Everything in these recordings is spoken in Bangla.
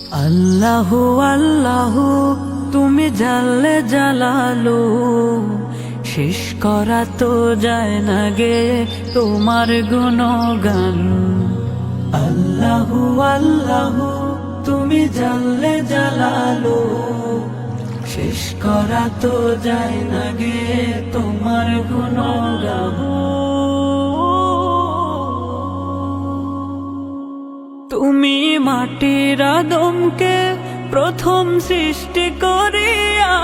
আল্লাহু আল্লাহু, তুমি জানলে জালালো। শেষ করা তো যায় না গে তোমার গুণগান। আল্লাহু আল্লাহু, তুমি জানলে জালালো। শেষ করা তো যায় না গে তোমার গুণগান। তুমি মাটির আদমকে প্রথম সৃষ্টি করিয়া,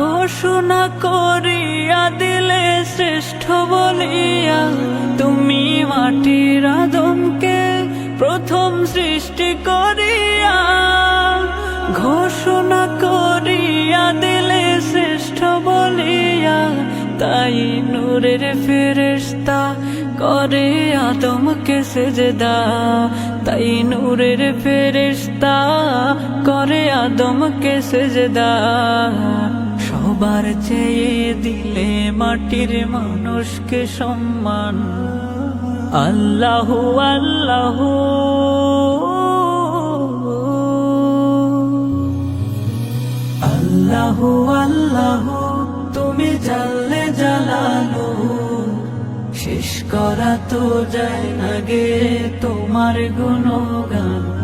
ঘোষণা করিয়া দিলে শ্রেষ্ঠ বলিয়া, তুমি মাটির আদমকে প্রথম সৃষ্টি করিয়া, ঘোষণা করিয়া দিলে শ্রেষ্ঠ বলিয়া, তাই নূরের ফেরেশতা করে আদমকে সেজদা নূরের ফেরেশতা করে আদমকে সেজদা। সবার চেয়ে দিলে মাটির মানুষকে সম্মান। আল্লাহু, আল্লাহ। আল্লাহু, আল্লাহ, তুমি জানলে করা তো যায় না গে তোমার গুণগান।